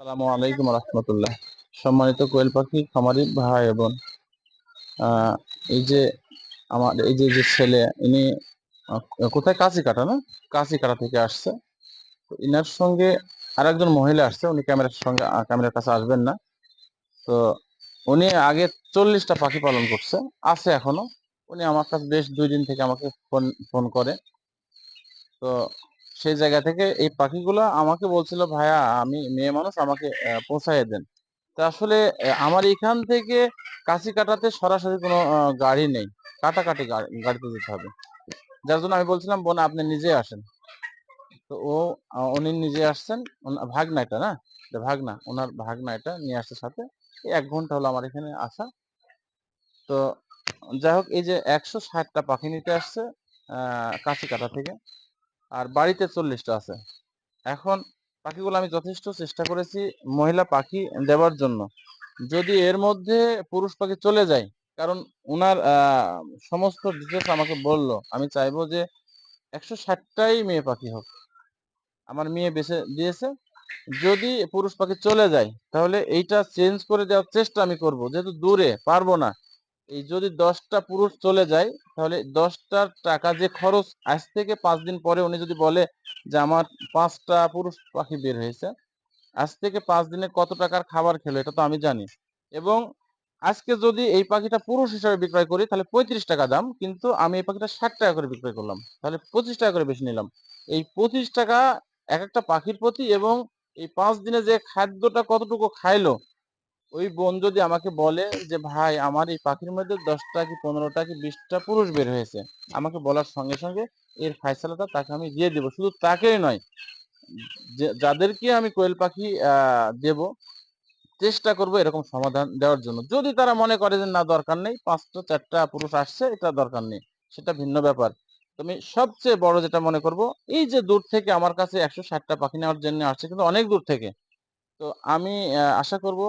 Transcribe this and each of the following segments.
আসসালামু আলাইকুম রহমতুল্লাহ। সম্মানিত কোয়েল পাখি, খামারি ভাই বোন। এই যে আমার, এই যে যে ছেলে, ইনি কোথায়? কাশি কাটা না? কাশি কাটা থেকে আসছে। ইনার সঙ্গে আরেকজন মহিলা আসছে, উনি ক্যামেরার সঙ্গে ক্যামেরার কাছে আসবেন না। তো উনি আগে চল্লিশটা পাখি পালন করছে, আছে এখনও। উনি আমার কাছে বেশ দুই দিন থেকে আমাকে ফোন ফোন করে। তো সেই জায়গা থেকে এই পাখিগুলো আমাকে বলছিল, ভাইয়া, আমি মেয়ে মানুষ, আমাকে পৌঁছায় দেন। তা আসলে আমার এখান থেকে কাছি কাটাতে সরাসরি কোনো গাড়ি নেই। কাটাকাটি গাড়িতে যেতে হবে। যার জন্য আমি বলছিলাম, বোন, আপনি নিজে আসেন। তো ও উনি নিজে আসছেন। ভাগনা এটা না? ভাগনা। ওনার ভাগনা এটা নিয়ে আসছে সাথে। এক ঘণ্টা হলো আমার এখানে আসা। তো যাই হোক, এই যে একশো ষাটটা পাখি নিতে আসছে কাছি কাটা থেকে। আর বাড়িতে চল্লিশটা আছে। এখন পাখিগুলো আমি যথেষ্ট চেষ্টা করেছি মহিলা পাখি দেওয়ার জন্য। যদি এর মধ্যে পুরুষ পাখি চলে যায়, কারণ উনার সমস্ত ডিটেলস আমাকে বলল, আমি চাইব যে একশো ষাটটাই মেয়ে পাখি হোক। আমার মেয়ে বেছে দিয়েছে, যদি পুরুষ পাখি চলে যায়, তাহলে এইটা চেঞ্জ করে দেওয়ার চেষ্টা আমি করব। যেহেতু দূরে, পারব না। এই যদি দশটা পুরুষ চলে যায়, তাহলে দশটার টাকা যে খরচ আজ থেকে পাঁচ দিন পরে উনি যদি বলে যে আমার পাঁচটা পুরুষ পাখি বের হয়েছে, আজ থেকে পাঁচ দিনে কত টাকার খাবার খেলো এটা তো আমি জানি। এবং আজকে যদি এই পাখিটা পুরুষ হিসাবে বিক্রয় করি, তাহলে পঁয়ত্রিশ টাকা দাম, কিন্তু আমি এই পাখিটা ষাট টাকা করে বিক্রয় করলাম, তাহলে পঁচিশ টাকা করে বেশি নিলাম। এই পঁচিশ টাকা এক একটা পাখির প্রতি এবং এই পাঁচ দিনে যে খাদ্যটা কতটুকু খাইলো ওই বোন যদি আমাকে বলে যে, ভাই, আমার এই পাখির মধ্যে দশটা কি পনেরোটা কি বিশটা পুরুষ বের হয়েছে, আমাকে বলার সঙ্গে সঙ্গে এর ফায়সালাটা তাকে আমি দিয়ে দেবো। শুধু তাকেই নয় যাদেরকে আমি কোয়েল পাখি দেব, চেষ্টা করব এরকম সমাধান দেওয়ার জন্য। যদি তারা মনে করে যে, না, দরকার নেই, পাঁচটা, চারটা পুরুষ আসছে, এটা দরকার নেই, সেটা ভিন্ন ব্যাপার। তুমি সবচেয়ে বড় যেটা মনে করব, এই যে দূর থেকে আমার কাছে একশো ষাটটা পাখি নেওয়ার জন্য আসছে, কিন্তু অনেক দূর থেকে। তো আমি আশা করব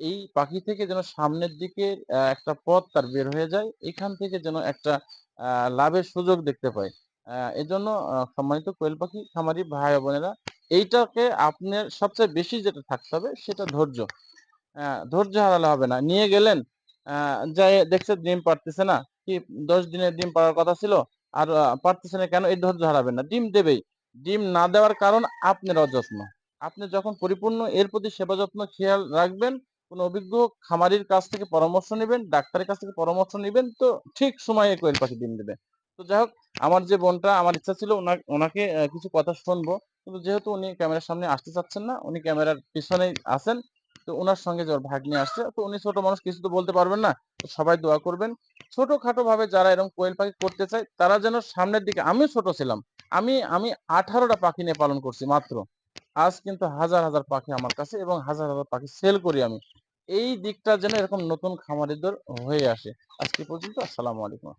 এই পাখি থেকে যেন সামনের দিকে একটা পথ তার বের হয়ে যায় এখান থেকে যেন একটা লাভের সুযোগ দেখতে আহ, এজন্য সম্মানিত কোয়েল পাখি খামারি ভাই বোনেরা এইটাকে আপনার সবচেয়ে বেশি যেটা থাকতে হবে সেটা ধৈর্য। ধৈর্য হারালে হবে না। নিয়ে গেলেন যাই দেখছে ডিম পারতেছে না কি দশ দিনের ডিম পাড়ার কথা ছিল আর পারতেছে না কেন এই ধৈর্য হারাবেন না। ডিম দেবেই। ডিম না দেওয়ার কারণ আপনার অযত্ন। আপনি যখন পরিপূর্ণ এর প্রতি সেবা যত্ন খেয়াল রাখবেন কোনো অভিজ্ঞ খামারির কাছ থেকে পরামর্শ নেবেন, ডাক্তারের কাছ থেকে পরামর্শ নেবেন, তো ঠিক সময়ে কোয়েল পাখি ডিম দেবে। তো যাই হোক, আমার যে বোনটা, আমার ইচ্ছা ছিল ওনাকে কিছু কথা শুনব। কিন্তু যেহেতু উনি ক্যামেরার সামনে আসতে চাচ্ছেন না, উনি ক্যামেরার পিছনে আছেন, তো ওনার সঙ্গে যে ওর ভাগ্নি আসছে, তো উনি ছোট মানুষ, কিছু তো বলতে পারবেন না সবাই দোয়া করবেন। ছোটখাটো ভাবে যারা এরকম কোয়েল পাখি করতে চায়, তারা যেন সামনের দিকে আমি ছোট ছিলাম, আমি আমি আঠারোটা পাখি নিয়ে পালন করছি মাত্র। আজ কিন্তু হাজার হাজার পাখি আমার কাছে এবং হাজার হাজার পাখি সেল করি আমি। এই দিকটা যেন এরকম নতুন খামারিদের হয়ে আসে। আজকে পর্যন্ত আসসালামু আলাইকুম।